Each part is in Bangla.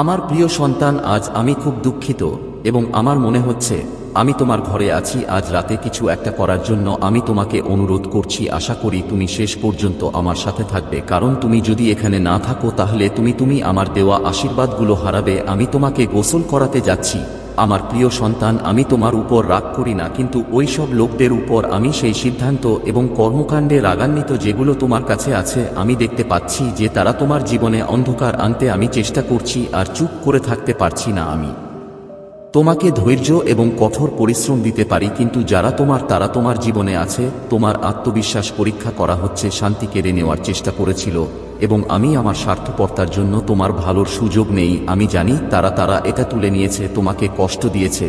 আমার প্রিয় সন্তান, আজ আমি খুব দুঃখিত এবং আমার মনে হচ্ছে, আমি তোমার ঘরে আছি, আজ রাতে কিছু একটা করার জন্য আমি তোমাকে অনুরোধ করছি, আশা করি তুমি শেষ পর্যন্ত আমার সাথে থাকবে, কারণ তুমি যদি এখানে না থাকো তাহলে তুমি তুমি আমার দেওয়া আশীর্বাদগুলো হারাবে, আমি তোমাকে গোসল করাতে যাচ্ছি। আমার প্রিয় সন্তান, আমি তোমার উপর রাগ করি না, কিন্তু ওই সব লোকদের উপর আমি সেই সিদ্ধান্ত এবং কর্মকাণ্ডে রাগান্বিত যেগুলো তোমার কাছে আছে, আমি দেখতে পাচ্ছি যে তারা তোমার জীবনে অন্ধকার আনতে আমি চেষ্টা করছি আর চুপ করে থাকতে পারছি না আমি। তোমাকে ধৈর্য এবং কঠোর পরিশ্রম দিতে পারি, কিন্তু যারা তোমার, তারা তোমার জীবনে আছে, তোমার আত্মবিশ্বাস পরীক্ষা করা হচ্ছে, শান্তি কেড়ে নেওয়ার চেষ্টা করেছিল। এবং আমি আমার স্বার্থপরতার জন্য তোমার ভালোর সুযোগ নেই। আমি জানি তারা তারা এটা তুলে নিয়েছে, তোমাকে কষ্ট দিয়েছে।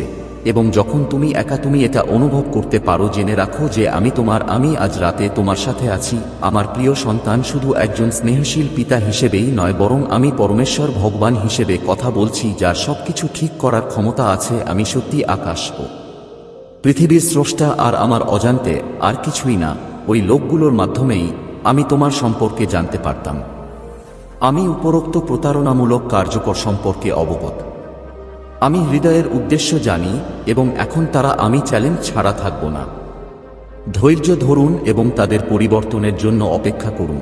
এবং যখন তুমি একা তুমি এটা অনুভব করতে পারো, জেনে রাখো যে আমি তোমার, আমি আজ রাতে তোমার সাথে আছি। আমার প্রিয় সন্তান শুধু একজন স্নেহশীল পিতা হিসেবেই নয়, বরং আমি পরমেশ্বর ভগবান হিসেবে কথা বলছি, যার সবকিছু ঠিক করার ক্ষমতা আছে, আমি সত্যি আকাশ ও পৃথিবীর স্রষ্টা আর আমার অজান্তে আর কিছুই না। ওই লোকগুলোর মাধ্যমেই আমি তোমার সম্পর্কে জানতে পারতাম। আমি উপরোক্ত প্রতারণামূলক কার্যকর সম্পর্কে অবগত। আমি হৃদয়ের উদ্দেশ্য জানি এবং এখন তারা আমি চ্যালেঞ্জ ছাড়া থাকব না। ধৈর্য ধরুন এবং তাদের পরিবর্তনের জন্য অপেক্ষা করুন।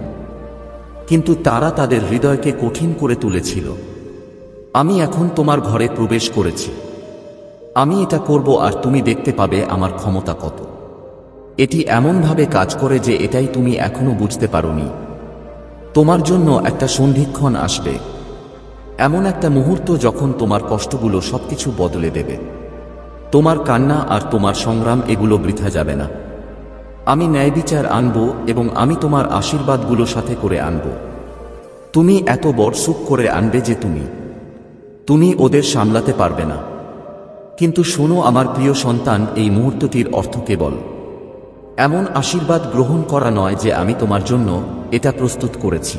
কিন্তু তারা তাদের হৃদয়কে কঠিন করে তুলেছিল। আমি এখন তোমার ঘরে প্রবেশ করেছি। আমি এটা করব আর তুমি দেখতে পাবে আমার ক্ষমতা কত। এটি এমনভাবে কাজ করে যে এটাই তুমি এখনও বুঝতে পারোনি। তোমার জন্য একটা সন্ধিক্ষণ আসবে। এমন একটা মুহূর্ত যখন তোমার কষ্টগুলো সবকিছু বদলে দেবে। তোমার কান্না আর তোমার সংগ্রাম এগুলো বৃথা যাবে না। আমি ন্যায় বিচার আনব এবং আমি তোমার আশীর্বাদগুলো সাথে করে আনব। তুমি এত বড় সুখ করে আনবে যে তুমি তুমি ওদের সামলাতে পারবে না। কিন্তু শোনো আমার প্রিয় সন্তান, এই মুহূর্তটির অর্থ কেবল। এমন আশীর্বাদ গ্রহণ করা নয় যে আমি তোমার জন্য এটা প্রস্তুত করেছি।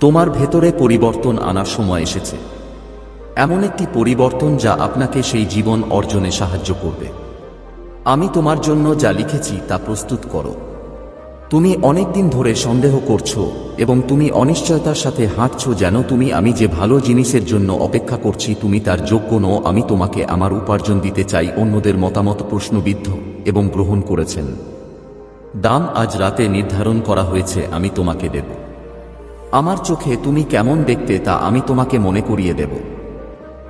তোমার ভেতরে পরিবর্তন আনার সময় এসেছে। এমন একটি পরিবর্তন যা আপনাকে সেই জীবন অর্জনে সাহায্য করবে। আমি তোমার জন্য যা লিখেছি তা প্রস্তুত করো। তুমি অনেক দিন ধরে সন্দেহ করছ এবং তুমি অনিশ্চয়তার সাথে হাঁটছো যেন তুমি আমি যে ভালো জিনিসের জন্য অপেক্ষা করছি তুমি তার যোগ্য নও, আমি তোমাকে আমার উপার্জন দিতে চাই। অন্যদের মতামত প্রশ্নবিদ্ধ। এবং গ্রহণ করেছেন। দাম আজ রাতে নির্ধারণ করা হয়েছে, আমি তোমাকে দেব। আমার চোখে তুমি কেমন দেখতে তা আমি তোমাকে মনে করিয়ে দেব।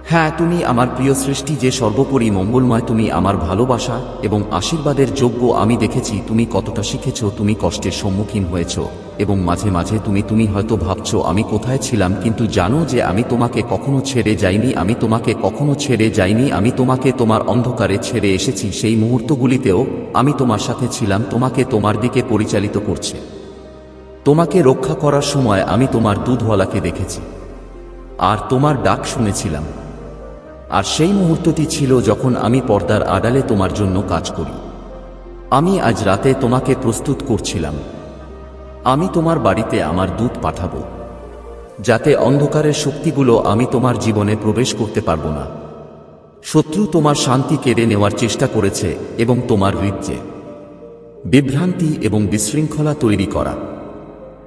হ্যাঁ তুমি আমার প্রিয় সৃষ্টি, যে সর্বোপরি মঙ্গলময়, তুমি আমার ভালোবাসা এবং আশীর্বাদের যোগ্য। আমি দেখেছি তুমি কতটা শিখেছ, তুমি কষ্টের সম্মুখীন হয়েছ এবং মাঝে মাঝে তুমি তুমি হয়তো ভাবছ, আমি কোথায় ছিলাম, কিন্তু জানো যে আমি তোমাকে কখনো ছেড়ে যাইনি, আমি তোমাকে কখনো ছেড়ে যাইনি, আমি তোমাকে তোমার অন্ধকারে ছেড়ে এসেছি। সেই মুহূর্তগুলিতেও আমি তোমার সাথে ছিলাম, তোমাকে তোমার দিকে পরিচালিত করছে। তোমাকে রক্ষা করার সময় আমি তোমার দুধওয়ালাকে দেখেছি। আর তোমার ডাক শুনেছিলাম। আর সেই মুহূর্তটি ছিল যখন আমি পর্দার আড়ালে তোমার জন্য কাজ করি। আমি আজ রাতে তোমাকে প্রস্তুত করছিলাম। আমি তোমার বাড়িতে আমার দুধ পাঠাব। যাতে অন্ধকারের শক্তিগুলো আমি তোমার জীবনে প্রবেশ করতে পারব না। শত্রু তোমার শান্তি কেড়ে নেওয়ার চেষ্টা করেছে এবং তোমার হৃদ্যে বিভ্রান্তি এবং বিশৃঙ্খলা তৈরি করা।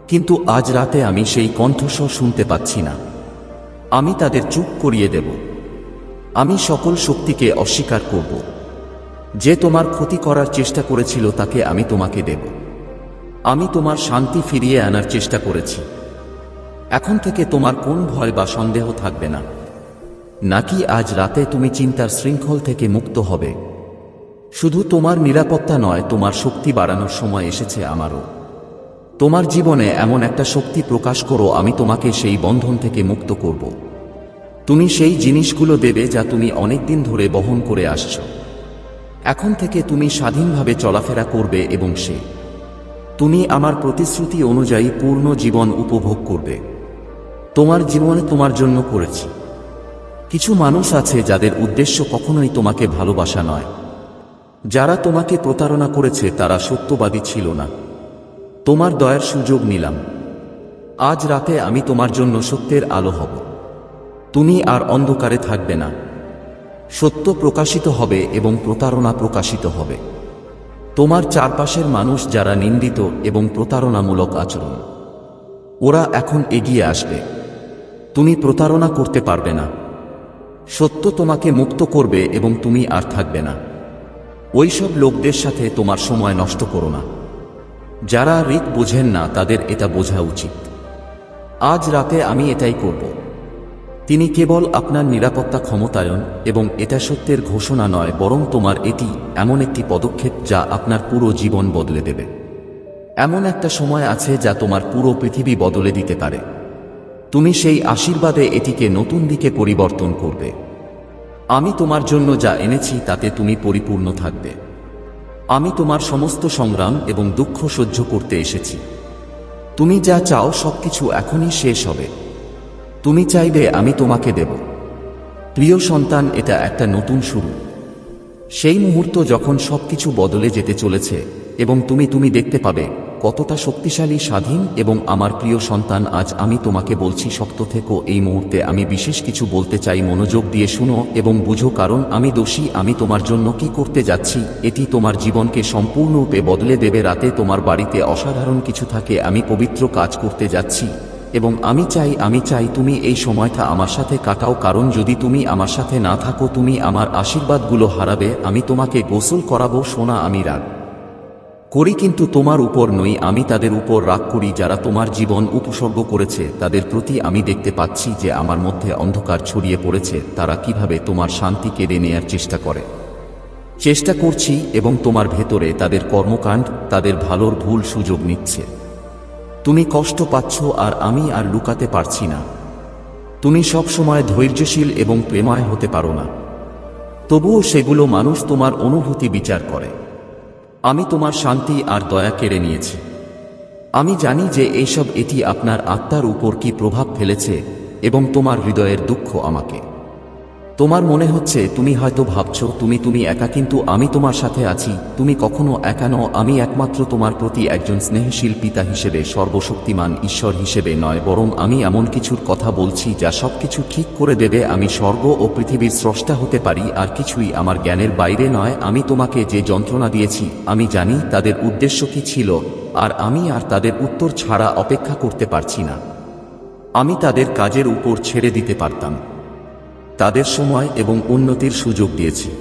কিন্তু আজ রাতে আমি সেই কণ্ঠস্বর শুনতে পাচ্ছি না। আমি তাদের চুপ করিয়ে দেব। আমি সকল শক্তিকে অস্বীকার করব। যে তোমার ক্ষতি করার চেষ্টা করেছিল তাকে আমি তোমাকে দেব। আমি তোমার শান্তি ফিরিয়ে আনার চেষ্টা করেছি। এখন থেকে তোমার কোন ভয় বা সন্দেহ থাকবে না। নাকি আজ রাতে তুমি চিন্তার শৃঙ্খল থেকে মুক্ত হবে। শুধু তোমার নিরাপত্তা নয়, তোমার শক্তি বাড়ানোর সময় এসেছে আমারও। তোমার জীবনে এমন একটা শক্তি প্রকাশ করো, আমি তোমাকে সেই বন্ধন থেকে মুক্ত করব। তুমি সেই জিনিসগুলো দেবে যা তুমি অনেক দিন ধরে বহন করে আসছ। এখন থেকে তুমি স্বাধীনভাবে চলাফেরা করবে এবং সে। তুমি আমার প্রতিশ্রুতি অনুযায়ী পূর্ণ জীবন উপভোগ করবে। তোমার জীবনে তোমার জন্য করেছি। কিছু মানুষ আছে যাদের উদ্দেশ্য কখনোই তোমাকে ভালোবাসা নয়। যারা তোমাকে প্রতারণা করেছে তারা সত্যবাদী ছিল না। তোমার দয়ার সুযোগ নিলাম। আজ রাতে আমি তোমার জন্য সত্যের আলো হব। তুমি আর অন্ধকারে থাকবে না। সত্য প্রকাশিত হবে এবং প্রতারণা প্রকাশিত হবে। তোমার চারপাশের মানুষ যারা নিন্দিত এবং প্রতারণামূলক আচরণ, ওরা এখন এগিয়ে আসবে। তুমি প্রতারণা করতে পারবে না। সত্য তোমাকে মুক্ত করবে এবং তুমি আর থাকবে না। ওইসব লোকদের সাথে তোমার সময় নষ্ট করো না। যারা রিক বোঝেন না, তাদের এটা বোঝা উচিত। আজ রাতে আমি এটাই করব। তিনি কেবল আপনার নিরাপত্তা ক্ষমতায়ন এবং এটা সত্যের ঘোষণা নয় বরং তোমার এটি এমন একটি পদক্ষেপ যা আপনার পুরো জীবন বদলে দেবে। এমন একটা সময় আছে যা তোমার পুরো পৃথিবী বদলে দিতে পারে। তুমি সেই আশীর্বাদে এটিকে নতুন দিকে পরিবর্তন করবে। আমি তোমার জন্য যা এনেছি তাতে তুমি পরিপূর্ণ থাকবে। আমি তোমার সমস্ত সংগ্রাম এবং দুঃখ সহ্য করতে এসেছি। তুমি যা চাও সবকিছু এখনই শেষ হবে। তুমি চাইবে আমি তোমাকে দেব। প্রিয় সন্তান, এটা একটা নতুন শুরু। সেই মুহূর্ত যখন সবকিছু বদলে যেতে চলেছে এবং তুমি তুমি দেখতে পাবে কতটা শক্তিশালী, স্বাধীন এবং আমার প্রিয় সন্তান, আজ আমি তোমাকে বলছি, শক্ত থেকো, এই মুহূর্তে আমি বিশেষ কিছু বলতে চাই, মনোযোগ দিয়ে শুনো এবং বুঝো, কারণ আমি দোষী, আমি তোমার জন্য কি করতে যাচ্ছি, এটি তোমার জীবনকে সম্পূর্ণরূপে বদলে দেবে, রাতে তোমার বাড়িতে অসাধারণ কিছু থাকে, আমি পবিত্র কাজ করতে যাচ্ছি। এবং আমি চাই আমি চাই তুমি এই সময়টা আমার সাথে কাটাও, কারণ যদি তুমি আমার সাথে না থাকো, তুমি আমার আশীর্বাদগুলো হারাবে, আমি তোমাকে গোসল করাবো, সোনা, আমি রাগ করি, কিন্তু তোমার উপর নই, আমি তাদের উপর রাগ করি, যারা তোমার জীবন উপসর্গ করেছে, তাদের প্রতি আমি দেখতে পাচ্ছি যে আমার মধ্যে অন্ধকার ছড়িয়ে পড়েছে, তারা কীভাবে তোমার শান্তি কেড়ে নেয়ার চেষ্টা করে। চেষ্টা করছি, এবং তোমার ভেতরে তাদের কর্মকাণ্ড, তাদের ভালোর ভুল সুযোগ নিচ্ছে। তুমি কষ্ট পাচ্ছ আর আমি আর লুকাতে পারছি না। তুমি সব সময় ধৈর্যশীল এবং প্রেমায় হতে পারো না। তবুও সেগুলো মানুষ তোমার অনুভূতি বিচার করে। আমি তোমার শান্তি আর দয়া কেড়ে নিয়েছি। আমি জানি যে এইসব এটি আপনার আত্মার উপর কি প্রভাব ফেলেছে এবং তোমার হৃদয়ের দুঃখ আমাকে। তোমার মনে হচ্ছে তুমি হয়তো ভাবছ, তুমি তুমি একা, কিন্তু আমি তোমার সাথে আছি। তুমি কখনো একা নও, আমি একমাত্র তোমার প্রতি একজন স্নেহশীল পিতা হিসেবে, সর্বশক্তিমান ঈশ্বর হিসেবে নয়, বরং আমি এমন কিছুর কথা বলছি যা সব কিছু ঠিক করে দেবে, আমি স্বর্গ ও পৃথিবীর স্রষ্টা হতে পারি, আর কিছুই আমার জ্ঞানের বাইরে নয়, আমি তোমাকে যে যন্ত্রণা দিয়েছি, আমি জানি তাদের উদ্দেশ্য কি ছিল, আর আমি আর তাদের উত্তর ছাড়া অপেক্ষা করতে পারছি না। আমি তাদের কাজের উপর ছেড়ে দিতে পারতাম। তাদের সময় এবং উন্নতির সুযোগ দিয়েছি।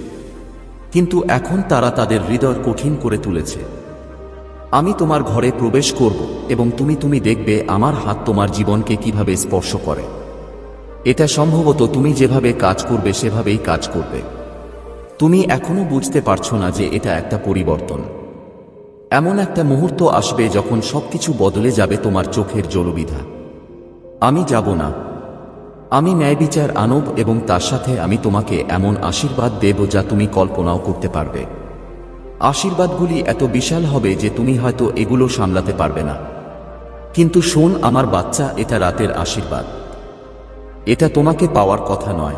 কিন্তু এখন তারা তাদের হৃদয় কঠিন করে তুলেছে। আমি তোমার ঘরে প্রবেশ করব এবং তুমি তুমি দেখবে আমার হাত তোমার জীবনকে কীভাবে স্পর্শ করে। এটা সম্ভবত তুমি যেভাবে কাজ করবে সেভাবেই কাজ করবে। তুমি এখনও বুঝতে পারছ না যে এটা একটা পরিবর্তন। এমন একটা মুহূর্ত আসবে যখন সবকিছু বদলে যাবে তোমার চোখের জলবিধা। আমি যাব না। আমি ন্যায় বিচার আনব এবং তার সাথে আমি তোমাকে এমন আশীর্বাদ দেব যা তুমি কল্পনাও করতে পারবে। আশীর্বাদগুলি এত বিশাল হবে যে তুমি হয়তো এগুলো সামলাতে পারবে না। কিন্তু শোন আমার বাচ্চা, এটা রাতের আশীর্বাদ। এটা তোমাকে পাওয়ার কথা নয়।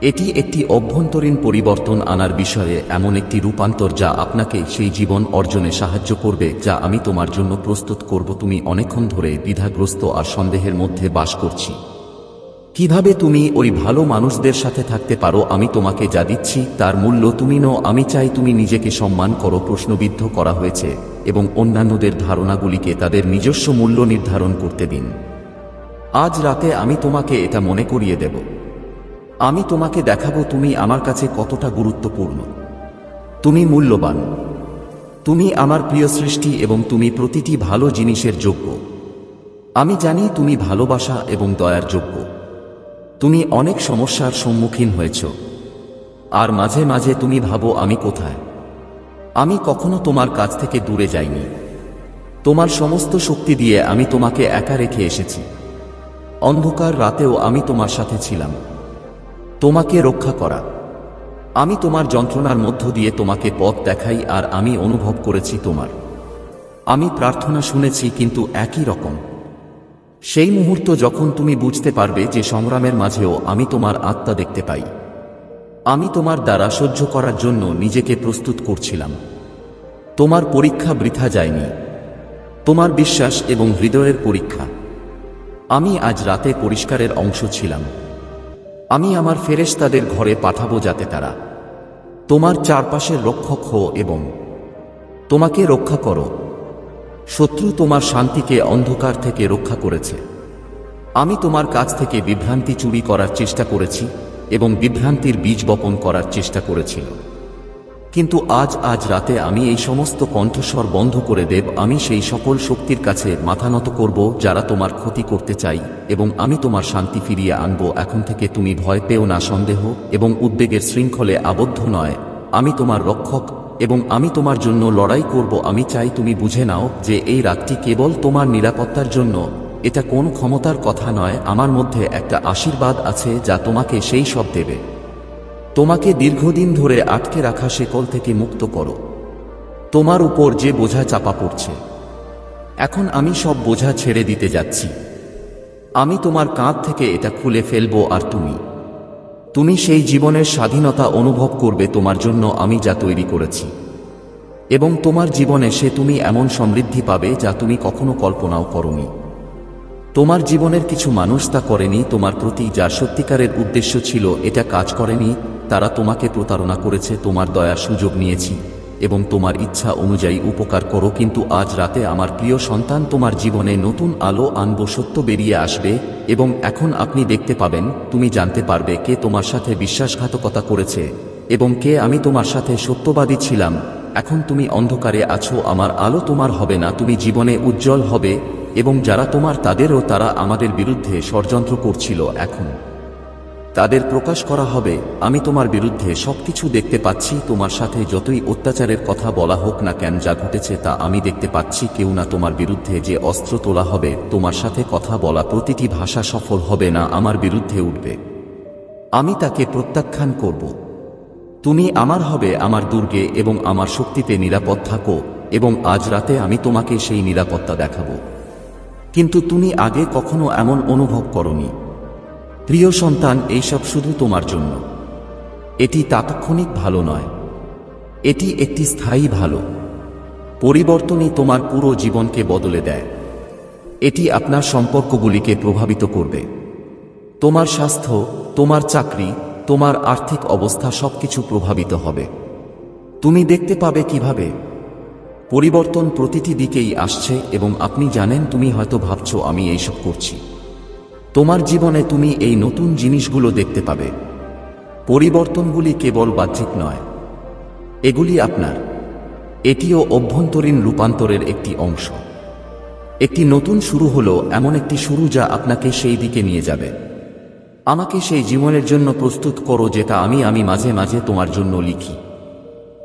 এটি একটি অভ্যন্তরীণ পরিবর্তন আনার বিষয়ে এমন একটি রূপান্তর যা আপনাকে সেই জীবন অর্জনে সাহায্য করবে, যা আমি তোমার জন্য প্রস্তুত করব। তুমি অনেকক্ষণ ধরে দ্বিধাগ্রস্ত আর সন্দেহের মধ্যে বাস করছি। কীভাবে তুমি ওই ভালো মানুষদের সাথে থাকতে পারো? আমি তোমাকে যা দিচ্ছি, তার মূল্য তুমি নো আমি চাই তুমি নিজেকে সম্মান করো, প্রশ্নবিদ্ধ করা হয়েছে, এবং অন্যান্যদের ধারণাগুলিকে তাদের নিজস্ব মূল্য নির্ধারণ করতে দিন। আজ রাতে আমি তোমাকে এটা মনে করিয়ে দেব। আমি তোমাকে দেখাবো তুমি আমার কাছে কতটা গুরুত্বপূর্ণ। তুমি মূল্যবান। তুমি আমার প্রিয় সৃষ্টি এবং তুমি প্রতিটি ভালো জিনিসের যোগ্য। আমি জানি তুমি ভালোবাসা এবং দয়ার যোগ্য। তুমি অনেক সমস্যার সম্মুখীন হয়েছ। আর মাঝে মাঝে তুমি ভাবো আমি কোথায়। আমি কখনো তোমার কাছ থেকে দূরে যাইনি। তোমার সমস্ত শক্তি দিয়ে আমি তোমাকে একা রেখে এসেছি। অন্ধকার রাতেও আমি তোমার সাথে ছিলাম। তোমাকে রক্ষা করা। আমি তোমার যন্ত্রণার মধ্য দিয়ে তোমাকে পথ দেখাই আর আমি অনুভব করেছি তোমার। আমি প্রার্থনা শুনেছি কিন্তু একই রকম। সেই মুহূর্ত যখন তুমি বুঝতে পারবে যে সংগ্রামের মাঝেও আমি তোমার আত্মা দেখতে পাই। আমি তোমার দ্বারা সহ্য করার জন্য নিজেকে প্রস্তুত করছিলাম। তোমার পরীক্ষা বৃথা যায়নি। তোমার বিশ্বাস এবং হৃদয়ের পরীক্ষা। আমি আজ রাতে পরিষ্কারের অংশ ছিলাম। আমি আমার ফেরেশ তাদের ঘরে পাঠাবো যাতে তারা তোমার চারপাশের রক্ষক হো এবং তোমাকে রক্ষা করো। শত্রু তোমার শান্তিকে অন্ধকার থেকে রক্ষা করেছে। আমি তোমার কাছ থেকে বিভ্রান্তি চুরি করার চেষ্টা করেছি এবং বিভ্রান্তির বীজ বপন করার চেষ্টা করেছিল। কিন্তু আজ আজ রাতে আমি এই সমস্ত কণ্ঠস্বর বন্ধ করে দেব, আমি সেই সকল শক্তির কাছে মাথা নত করব যারা তোমার ক্ষতি করতে চাই এবং আমি তোমার শান্তি ফিরিয়ে আনব। এখন থেকে তুমি ভয় পেও না সন্দেহ এবং উদ্বেগের শৃঙ্খলে আবদ্ধ নয়। আমি তোমার রক্ষক এবং আমি তোমার জন্য লড়াই করব। আমি চাই তুমি বুঝে নাও যে এই রাতটি কেবল তোমার নিরাপত্তার জন্য। এটা কোন ক্ষমতার কথা নয়, আমার মধ্যে একটা আশীর্বাদ আছে যা তোমাকে সেই সব দেবে। তোমাকে দীর্ঘদিন ধরে আটকে রাখা শেকল থেকে মুক্ত করো। তোমার উপর যে বোঝা চাপা পড়ছে। এখন আমি সব বোঝা ছেড়ে দিতে যাচ্ছি। আমি তোমার কাঁধ থেকে এটা খুলে ফেলব আর তুমি তুমি সেই জীবনের স্বাধীনতা অনুভব করবে তোমার জন্য আমি যা তৈরি করেছি। এবং তোমার জীবনে সে তুমি এমন সমৃদ্ধি পাবে যা তুমি কখনো কল্পনাও করনি। তোমার জীবনের কিছু মানুষ তা করেনি, তোমার প্রতি যা সত্যিকারের উদ্দেশ্য ছিল এটা কাজ করেনি, তারা তোমাকে প্রতারণা করেছে, তোমার দয়া সুযোগ নিয়েছি। এবং তোমার ইচ্ছা অনুযায়ী উপকার করো, কিন্তু আজ রাতে আমার প্রিয় সন্তান তোমার জীবনে নতুন আলো আনব, সত্য বেরিয়ে আসবে, এবং এখন আপনি দেখতে পাবেন, তুমি জানতে পারবে কে তোমার সাথে বিশ্বাসঘাতকতা করেছে, এবং কে আমি তোমার সাথে সত্যবাদী ছিলাম, এখন তুমি অন্ধকারে আছো, আমার আলো তোমার হবে না, তুমি জীবনে উজ্জ্বল হবে, এবং যারা তোমার, তাদেরও তারা আমাদের বিরুদ্ধে ষড়যন্ত্র করছিল, এখন। তাদের প্রকাশ করা হবে, আমি তোমার বিরুদ্ধে সবকিছু দেখতে পাচ্ছি, তোমার সাথে যতই অত্যাচারের কথা বলা হোক না কেন, যা ঘটেছে তা আমি দেখতে পাচ্ছি, কেউ না তোমার বিরুদ্ধে যে অস্ত্র তোলা হবে, তোমার সাথে কথা বলা প্রতিটি ভাষা সফল হবে না, আমার বিরুদ্ধে উঠবে। আমি তাকে প্রত্যাখ্যান করব। তুমি আমার হবে আমার দুর্গে এবং আমার শক্তিতে নিরাপদ থাকো, এবং আজ রাতে আমি তোমাকে সেই নিরাপত্তা দেখাবো। কিন্তু তুমি আগে কখনো এমন অনুভব করনি। প্রিয় সন্তান, এইসব শুধু তোমার জন্য। এটি তাৎক্ষণিক ভালো নয়। এটি একটি স্থায়ী ভালো। পরিবর্তনই তোমার পুরো জীবনকে বদলে দেয়। এটি আপনার সম্পর্কগুলিকে প্রভাবিত করবে। তোমার স্বাস্থ্য, তোমার চাকরি, তোমার আর্থিক অবস্থা সবকিছু প্রভাবিত হবে। তুমি দেখতে পাবে কীভাবে। পরিবর্তন প্রতিটি দিকেই আসছে এবং আপনি জানেন, তুমি হয়তো ভাবছ, আমি এইসব করছি। তোমার জীবনে তুমি এই নতুন জিনিসগুলো দেখতে পাবে। পরিবর্তনগুলি কেবল বাহ্যিক নয়। এগুলি আপনার। এটিও অভ্যন্তরীণ রূপান্তরের একটি অংশ। একটি নতুন শুরু হলো এমন একটি শুরু যা আপনাকে সেই দিকে নিয়ে যাবে। আমাকে সেই জীবনের জন্য প্রস্তুত করো যেটা আমি আমি মাঝে মাঝে তোমার জন্য লিখি।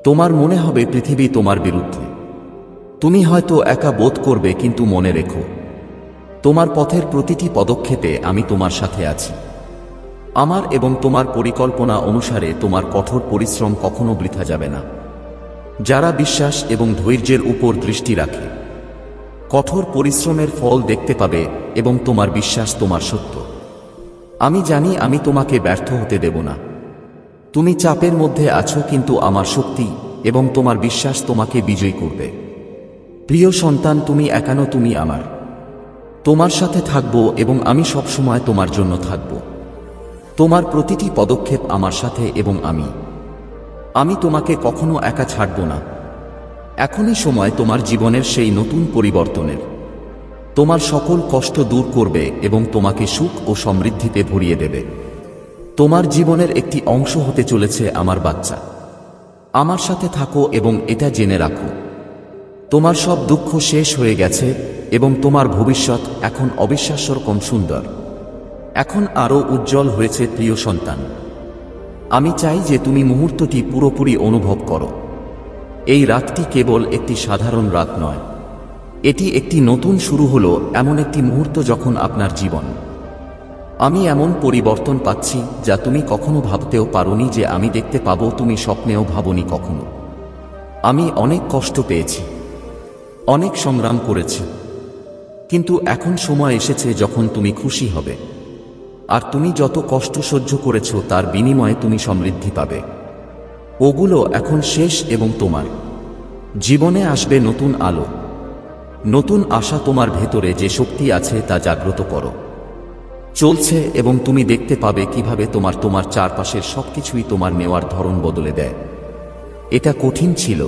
তোমার মনে হবে পৃথিবী তোমার বিরুদ্ধে। তুমি হয়তো একা বোধ করবে কিন্তু মনে রেখো। তোমার পথের প্রতিটি পদক্ষেপে আমি তোমার সাথে আছি। আমার এবং তোমার পরিকল্পনা অনুসারে তোমার কঠোর পরিশ্রম কখনো বৃথা যাবে না। যারা বিশ্বাস এবং ধৈর্যের উপর দৃষ্টি রাখে, কঠোর পরিশ্রমের ফল দেখতে পাবে এবং তোমার বিশ্বাস তোমার সত্য। আমি জানি আমি তোমাকে ব্যর্থ হতে দেব না। তুমি চাপের মধ্যে আছো কিন্তু আমার শক্তি এবং তোমার বিশ্বাস তোমাকে বিজয়ী করবে। প্রিয় সন্তান, তুমি একানো তুমি আমার। তোমার সাথে থাকব এবং আমি সবসময় তোমার জন্য থাকব। তোমার প্রতিটি পদক্ষেপ আমার সাথে এবং আমি। আমি তোমাকে কখনো একা ছাড়ব না। এখনই সময় তোমার জীবনের সেই নতুন পরিবর্তনের। তোমার সকল কষ্ট দূর করবে এবং তোমাকে সুখ ও সমৃদ্ধিতে ভরিয়ে দেবে। তোমার জীবনের একটি অংশ হতে চলেছে আমার বাচ্চা। আমার সাথে থাকো এবং এটা জেনে রাখো। তোমার সব দুঃখ শেষ হয়ে গেছে এবং তোমার ভবিষ্যৎ এখন অবিশ্বাস্য রকম সুন্দর। এখন আরও উজ্জ্বল হয়েছে প্রিয় সন্তান। আমি চাই যে তুমি মুহূর্তটি পুরোপুরি অনুভব করো। এই রাতটি কেবল একটি সাধারণ রাত নয়। এটি একটি নতুন শুরু হলো এমন একটি মুহূর্ত যখন আপনার জীবন। আমি এমন পরিবর্তন পাচ্ছি যা তুমি কখনো ভাবতেও পারোনি যে আমি দেখতে পাবো তুমি স্বপ্নেও ভাবনি কখনো। আমি অনেক কষ্ট পেয়েছি। অনেক সংগ্রাম করেছি। কিন্তু এখন সময় এসেছে যখন তুমি খুশি হবে। আর তুমি যত কষ্ট সহ্য করেছ, তার বিনিময়ে তুমি সমৃদ্ধি পাবে। ওগুলো এখন শেষ এবং তোমার। জীবনে আসবে নতুন আলো। নতুন আশা তোমার ভেতরে যে শক্তি আছে তা জাগ্রত করো। চলছে এবং তুমি দেখতে পাবে কীভাবে তোমার তোমার চারপাশের সবকিছুই তোমার নেওয়ার ধরন বদলে দেয়। এটা কঠিন ছিল।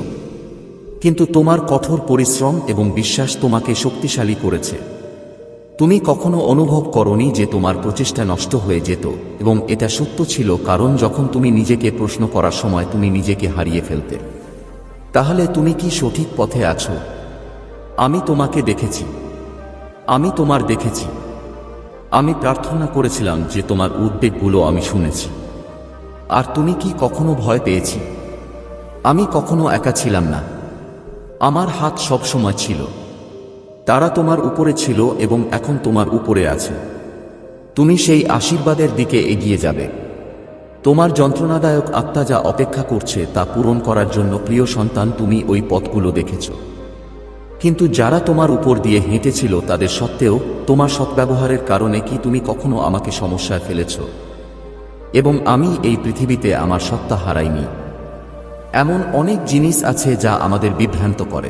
কিন্তু তোমার কঠোর পরিশ্রম এবং বিশ্বাস তোমাকে শক্তিশালী করেছে। তুমি কখনো অনুভব করনি যে তোমার প্রচেষ্টা নষ্ট হয়ে যেত এবং এটা সত্য ছিল কারণ যখন তুমি নিজেকে প্রশ্ন করার সময় তুমি নিজেকে হারিয়ে ফেলতে। তাহলে তুমি কি সঠিক পথে আছো? আমি তোমাকে দেখেছি। আমি তোমার দেখেছি। আমি প্রার্থনা করেছিলাম যে তোমার উদ্বেগগুলো আমি শুনেছি। আর তুমি কি কখনো ভয় পেয়েছি? আমি কখনো একা ছিলাম না। আমার হাত সবসময় ছিল। তারা তোমার উপরে ছিল এবং এখন তোমার উপরে আছে। তুমি সেই আশীর্বাদের দিকে এগিয়ে যাবে। তোমার যন্ত্রণাদায়ক আত্মা যা অপেক্ষা করছে তা পূরণ করার জন্য প্রিয় সন্তান, তুমি ওই পথগুলো দেখেছ। কিন্তু যারা তোমার উপর দিয়ে হেঁটেছিল তাদের সত্ত্বেও তোমার সৎব্যবহারের কারণে কি তুমি কখনো আমাকে সমস্যায় ফেলেছ? এবং আমি এই পৃথিবীতে আমার সত্তা হারাইনি। এমন অনেক জিনিস আছে যা আমাদের বিভ্রান্ত করে।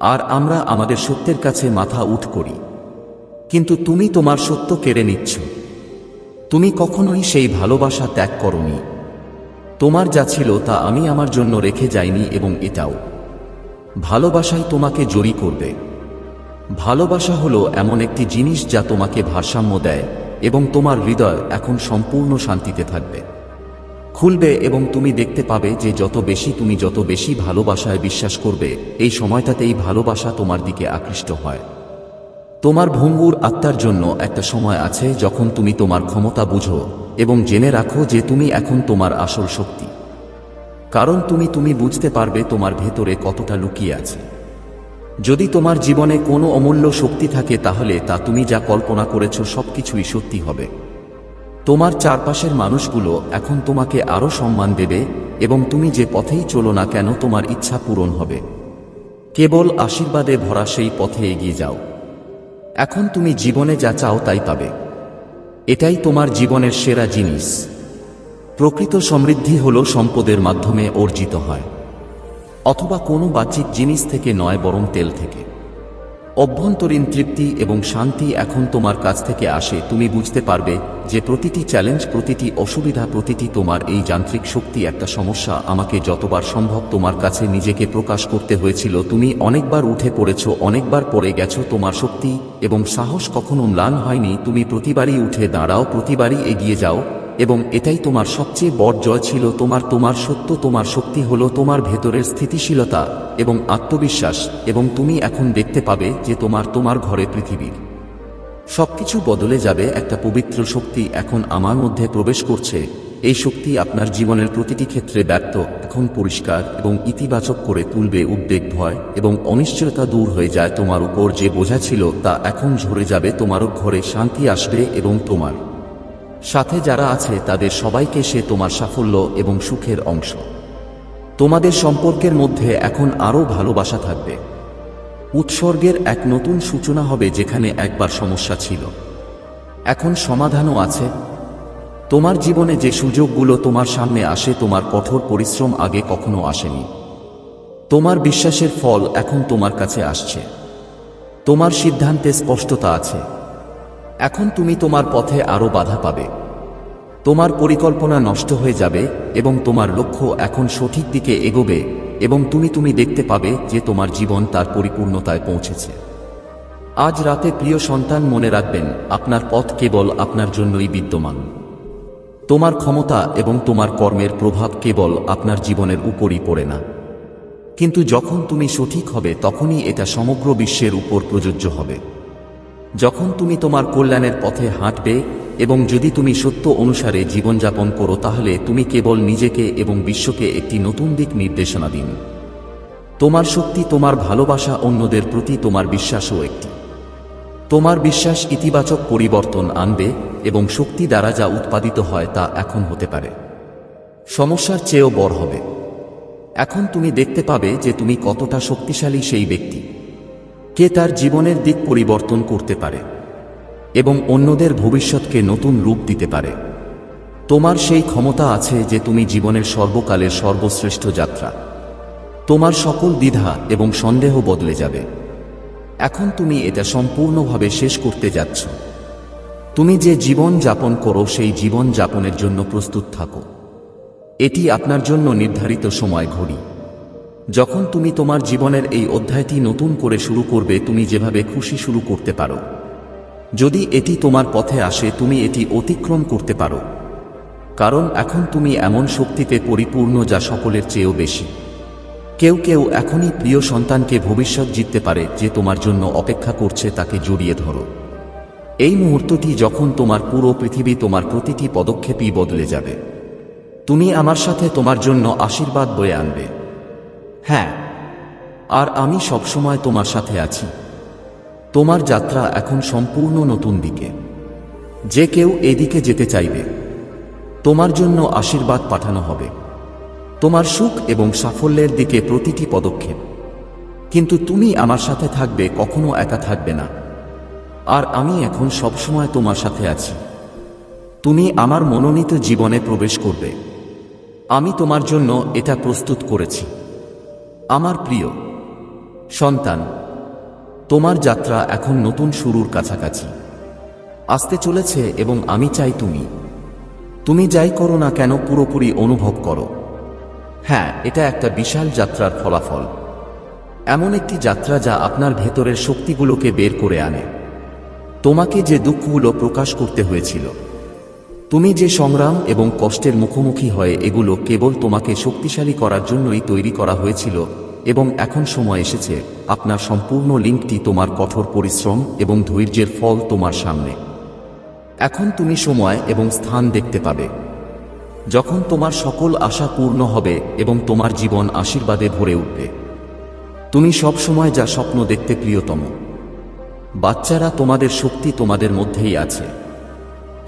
আর আমরা আমাদের সত্যের কাছে মাথা উঠ করি। কিন্তু তুমি তোমার সত্য কেড়ে নিচ্ছ। তুমি কখনোই সেই ভালোবাসা ত্যাগ করনি। তোমার যা ছিল তা আমি আমার জন্য রেখে যাইনি এবং এটাও। ভালোবাসাই তোমাকে জড়ি করবে। ভালোবাসা হলো এমন একটি জিনিস যা তোমাকে ভারসাম্য দেয় এবং তোমার হৃদয় এখন সম্পূর্ণ শান্তিতে থাকবে। খুলবে এবং তুমি দেখতে পাবে যে যত বেশি তুমি যত বেশি ভালোবাসায় বিশ্বাস করবে, এই সময়টাতেই ভালোবাসা তোমার দিকে আকৃষ্ট হয়। তোমার ভঙ্গুর আত্মার জন্য একটা সময় আছে যখন তুমি তোমার ক্ষমতা বুঝো এবং জেনে রাখো যে তুমি এখন তোমার আসল শক্তি। কারণ তুমি তুমি বুঝতে পারবে তোমার ভেতরে কতটা লুকিয়ে আছে। যদি তোমার জীবনে কোনো অমূল্য শক্তি থাকে তাহলে তা তুমি যা কল্পনা করেছ সবকিছুই সত্যি হবে। তোমার চারপাশের মানুষগুলো এখন তোমাকে আরও সম্মান দেবে এবং তুমি যে পথেই চলো না কেন তোমার ইচ্ছা পূরণ হবে। কেবল আশীর্বাদে ভরা সেই পথে এগিয়ে যাও। এখন তুমি জীবনে যা চাও তাই পাবে। এটাই তোমার জীবনের সেরা জিনিস। প্রকৃত সমৃদ্ধি হল সম্পদের মাধ্যমে অর্জিত হয়। অথবা কোনো বাহ্যিক জিনিস থেকে নয়, বরং তেল থেকে। অভ্যন্তরীণ তৃপ্তি এবং শান্তি এখন তোমার কাছ থেকে আসে। তুমি বুঝতে পারবে যে প্রতিটি চ্যালেঞ্জ প্রতিটি অসুবিধা, প্রতিটি তোমার এই যান্ত্রিক শক্তি একটা সমস্যা। আমাকে যতবার সম্ভব তোমার কাছে নিজেকে প্রকাশ করতে হয়েছিল। তুমি অনেকবার উঠে পড়েছ, অনেকবার পড়ে গেছো তোমার শক্তি এবং সাহস কখনো ম্লান হয়নি। তুমি প্রতিবারই উঠে দাঁড়াও, প্রতিবারই এগিয়ে যাও। এবং এটাই তোমার সবচেয়ে বড় জয় ছিল, তোমার তোমার সত্য, তোমার শক্তি হলো তোমার ভেতরের স্থিতিশীলতা এবং আত্মবিশ্বাস এবং তুমি এখন দেখতে পাবে যে তোমার তোমার ঘরে পৃথিবীর সবকিছু বদলে যাবে, একটা পবিত্র শক্তি এখন আমার মধ্যে প্রবেশ করছে। এই শক্তি আপনার জীবনের প্রতিটি ক্ষেত্রে ব্যর্থ, এখন পরিষ্কার এবং ইতিবাচক করে তুলবে উদ্বেগ, ভয় এবং অনিশ্চয়তা দূর হয়ে যায় তোমার উপর। যে বোঝা ছিল তা এখন ঝরে যাবে, তোমারও ঘরে শান্তি আসবে এবং তোমার সাথে যারা আছে, তাদের সবাইকে সে তোমার সাফল্য এবং সুখের অংশ। তোমাদের সম্পর্কের মধ্যে এখন আরও ভালোবাসা থাকবে। উৎসর্গের এক নতুন সূচনা হবে যেখানে একবার সমস্যা ছিল। এখন সমাধানও আছে। তোমার জীবনে যে সুযোগগুলো তোমার সামনে আসে, তোমার কঠোর পরিশ্রম আগে কখনো আসেনি। তোমার বিশ্বাসের ফল এখন তোমার কাছে আসছে। তোমার সিদ্ধান্তে স্পষ্টতা আছে। এখন তুমি তোমার পথে আরও বাধা পাবে। তোমার পরিকল্পনা নষ্ট হয়ে যাবে এবং তোমার লক্ষ্য এখন সঠিক দিকে এগোবে এবং তুমি তুমি দেখতে পাবে যে তোমার জীবন তার পরিপূর্ণতায় পৌঁছেছে। আজ রাতে প্রিয় সন্তান মনে রাখবেন, আপনার পথ কেবল আপনার জন্যই বিদ্যমান। তোমার ক্ষমতা এবং তোমার কর্মের প্রভাব কেবল আপনার জীবনের উপরই পড়ে না। কিন্তু যখন তুমি সঠিক হবে, তখনই এটা সমগ্র বিশ্বের উপর প্রযোজ্য হবে। যখন তুমি তোমার কল্যাণের পথে হাঁটবে এবং যদি তুমি সত্য অনুসারে জীবনযাপন করো, তাহলে তুমি কেবল নিজেকে এবং বিশ্বকে একটি নতুন দিক নির্দেশনা দিন। তোমার শক্তি, তোমার ভালোবাসা অন্যদের প্রতি তোমার বিশ্বাসও একটি। তোমার বিশ্বাস ইতিবাচক পরিবর্তন আনবে এবং শক্তি দ্বারা যা উৎপাদিত হয় তা এখন হতে পারে। সমস্যার চেয়েও বড় হবে। এখন তুমি দেখতে পাবে যে তুমি কতটা শক্তিশালী সেই ব্যক্তি। কে তার জীবনের দিক পরিবর্তন করতে পারে এবং অন্যদের ভবিষ্যৎকে নতুন রূপ দিতে পারে। তোমার সেই ক্ষমতা আছে যে তুমি জীবনের সর্বকালের সর্বশ্রেষ্ঠ যাত্রা। তোমার সকল দ্বিধা এবং সন্দেহ বদলে যাবে। এখন তুমি এটা সম্পূর্ণভাবে শেষ করতে যাচ্ছ। তুমি যে জীবন যাপন করো সেই জীবন যাপনের জন্য প্রস্তুত থাকো। এটি আপনার জন্য নির্ধারিত সময় ঘড়ি। যখন তুমি তোমার জীবনের এই অধ্যায়টি নতুন করে শুরু করবে, তুমি যেভাবে খুশি শুরু করতে পারো। যদি এটি তোমার পথে আসে, তুমি এটি অতিক্রম করতে পারো। কারণ এখন তুমি এমন শক্তিতে পরিপূর্ণ যা সকলের চেয়েও বেশি। কেউ কেউ এখনই প্রিয় সন্তানকে ভবিষ্যৎ জিততে পারে, যে তোমার জন্য অপেক্ষা করছে তাকে জড়িয়ে ধরো। এই মুহূর্তটি যখন তোমার পুরো পৃথিবী তোমার প্রতিটি পদক্ষেপই বদলে যাবে। তুমি আমার সাথে তোমার জন্য আশীর্বাদ বয়ে আনবে। হ্যাঁ আর আমি সবসময় তোমার সাথে আছি। তোমার যাত্রা এখন সম্পূর্ণ নতুন দিকে। যে কেউ এদিকে যেতে চাইবে, তোমার জন্য আশীর্বাদ পাঠানো হবে। তোমার সুখ এবং সাফল্যের দিকে প্রতিটি পদক্ষেপ। কিন্তু তুমি আমার সাথে থাকবে, কখনো একা থাকবে না। আর আমি এখন সবসময় তোমার সাথে আছি। তুমি আমার মনোনীত জীবনে প্রবেশ করবে। আমি তোমার জন্য এটা প্রস্তুত করেছি। আমার প্রিয়, সন্তান, তোমার যাত্রা এখন নতুন শুরুর কাছাকাছি। আসতে চলেছে এবং আমি চাই তুমি। তুমি যাই করো না কেন পুরোপুরি অনুভব করো। হ্যাঁ এটা একটা বিশাল যাত্রার ফলাফল। এমন একটি যাত্রা যা আপনার ভেতরের শক্তিগুলোকে বের করে আনে। তোমাকে যে দুঃখগুলো প্রকাশ করতে হয়েছিল তুমি যে সংগ্রাম এবং কষ্টের মুখোমুখি হয়ে এগুলো কেবল তোমাকে শক্তিশালী করার জন্যই তৈরি করা হয়েছিল এবং এখন সময় এসেছে আপনার সম্পূর্ণ লিঙ্কটি তোমার কঠোর পরিশ্রম এবং ধৈর্যের ফল তোমার সামনে। এখন তুমি সময় এবং স্থান দেখতে পাবে। যখন তোমার সকল আশা পূর্ণ হবে এবং তোমার জীবন আশীর্বাদে ভরে উঠবে। তুমি সব সময় যা স্বপ্ন দেখতে প্রিয়তম। বাচ্চারা তোমাদের শক্তি তোমাদের মধ্যেই আছে।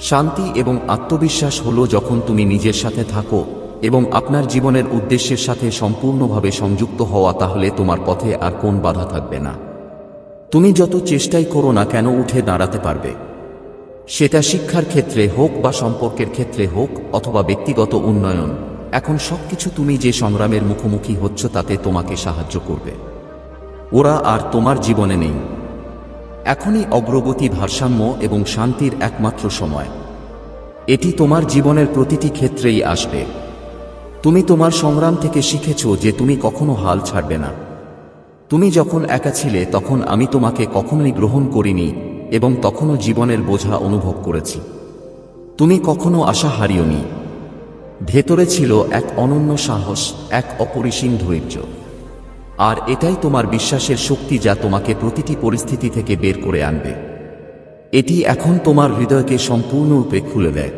শান্তি এবং আত্মবিশ্বাস হলো যখন তুমি নিজের সাথে থাকো এবং আপনার জীবনের উদ্দেশ্যের সাথে সম্পূর্ণভাবে সংযুক্ত হওয়া তাহলে তোমার পথে আর কোন বাধা থাকবে না। তুমি যত চেষ্টাই করো না কেন উঠে দাঁড়াতে পারবে। সেটা শিক্ষার ক্ষেত্রে হোক বা সম্পর্কের ক্ষেত্রে হোক অথবা ব্যক্তিগত উন্নয়ন, এখন সবকিছু তুমি যে সংগ্রামের মুখোমুখি হচ্ছ তাতে তোমাকে সাহায্য করবে। ওরা আর তোমার জীবনে নেই। এখনই অগ্রগতি, ভারসাম্য এবং শান্তির একমাত্র সময়। এটি তোমার জীবনের প্রতিটি ক্ষেত্রেই আসবে। তুমি তোমার সংগ্রাম থেকে শিখেছ যে তুমি কখনো হাল ছাড়বে না। তুমি যখন একা ছিলে, তখন আমি তোমাকে কখনোই গ্রহণ করিনি এবং তখনও জীবনের বোঝা অনুভব করেছি। তুমি কখনো আশা হারিওনি। ভেতরে ছিল এক অনন্য সাহস, এক অপরিসীম ধৈর্য। আর এটাই তোমার বিশ্বাসের শক্তি যা তোমাকে প্রতিটি পরিস্থিতি থেকে বের করে আনবে। এটি এখন তোমার হৃদয়কে সম্পূর্ণরূপে খুলে দেয়।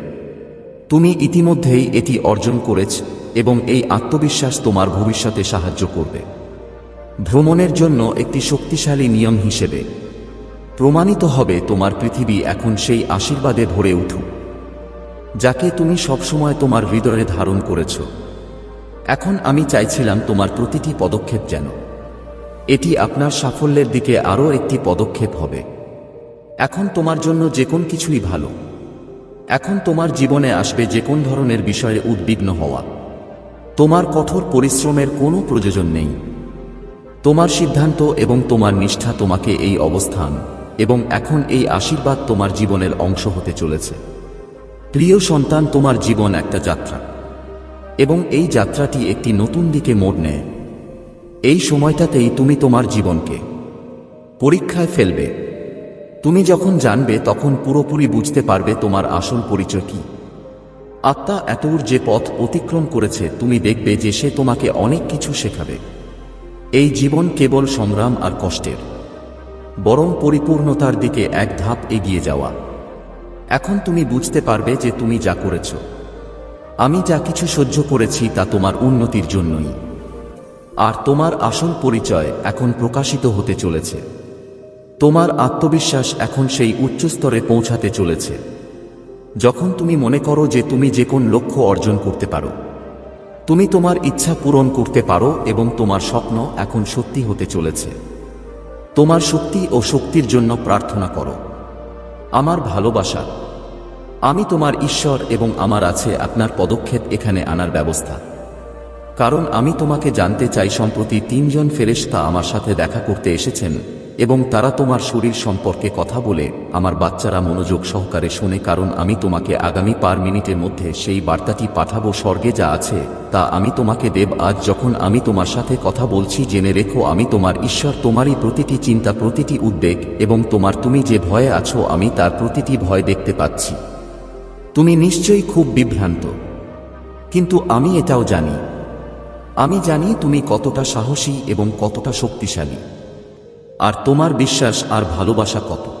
তুমি ইতিমধ্যেই এটি অর্জন করেছ এবং এই আত্মবিশ্বাস তোমার ভবিষ্যতে সাহায্য করবে। ভ্রমণের জন্য একটি শক্তিশালী নিয়ম হিসেবে প্রমাণিত হবে তোমার পৃথিবী এখন সেই আশীর্বাদে ভরে উঠুক, যাকে তুমি সবসময় তোমার হৃদয়ে ধারণ করেছ। এখন আমি চাইছিলাম তোমার প্রতিটি পদক্ষেপ যেন এটি আপনার সাফল্যের দিকে আরও একটি পদক্ষেপ হবে। এখন তোমার জন্য যে কোন কিছুই ভালো। এখন তোমার জীবনে আসবে যে কোন ধরনের বিষয়ে উদ্বিগ্ন হওয়া। তোমার কঠোর পরিশ্রমের কোনো প্রয়োজন নেই। তোমার সিদ্ধান্ত এবং তোমার নিষ্ঠা তোমাকে এই অবস্থান এবং এখন এই আশীর্বাদ তোমার জীবনের অংশ হতে চলেছে। প্রিয় সন্তান, তোমার জীবন একটা যাত্রা। এবং এই যাত্রাটি একটি নতুন দিকে মোড় নেয়। এই সময়টাতেই তুমি তোমার জীবনকে পরীক্ষায় ফেলবে। তুমি যখন জানবে, তখন পুরোপুরি বুঝতে পারবে তোমার আসল পরিচয় কি। আত্মা এতর যে পথ অতিক্রম করেছে, তুমি দেখবে যে সে তোমাকে অনেক কিছু শেখাবে। এই জীবন কেবল সংগ্রাম আর কষ্টের। বরং পরিপূর্ণতার দিকে এক ধাপ এগিয়ে যাওয়া। এখন তুমি বুঝতে পারবে যে তুমি যা করেছ। আমি যা কিছু সহ্য করেছি তা তোমার উন্নতির জন্যই। আর তোমার আসল পরিচয় এখন প্রকাশিত হতে চলেছে। তোমার আত্মবিশ্বাস এখন সেই উচ্চস্তরে পৌঁছাতে চলেছে। যখন তুমি মনে করো যে তুমি যে কোন লক্ষ্য অর্জন করতে পারো, তুমি তোমার ইচ্ছা পূরণ করতে পারো এবং তোমার স্বপ্ন এখন সত্যি হতে চলেছে। তোমার শক্তি ও শক্তির জন্য প্রার্থনা করো। আমার ভালোবাসা আমি তোমার ঈশ্বর এবং আমার আছে আপনার পদক্ষেপ এখানে আনার ব্যবস্থা। কারণ আমি তোমাকে জানতে চাই সম্প্রতি তিনজন ফেরেশতা আমার সাথে দেখা করতে এসেছেন এবং তারা তোমার শরীর সম্পর্কে কথা বলে আমার বাচ্চারা মনোযোগ সহকারে শোনে কারণ আমি তোমাকে আগামী পার মিনিটের মধ্যে সেই বার্তাটি পাঠাবো স্বর্গে যা আছে, তা আমি তোমাকে দেব আজ যখন আমি তোমার সাথে কথা বলছি জেনে রেখো আমি তোমার ঈশ্বর তোমারই প্রতিটি চিন্তা প্রতিটি উদ্বেগ এবং তোমার তুমি যে ভয়ে আছো আমি তার প্রতিটি ভয় দেখতে পাচ্ছি। তুমি নিশ্চয়ই খুব বিভ্রান্ত। কিন্তু আমি এটাও জানি। আমি জানি তুমি কতটা সাহসী এবং কতটা শক্তিশালী। আর তোমার বিশ্বাস আর ভালোবাসা কত?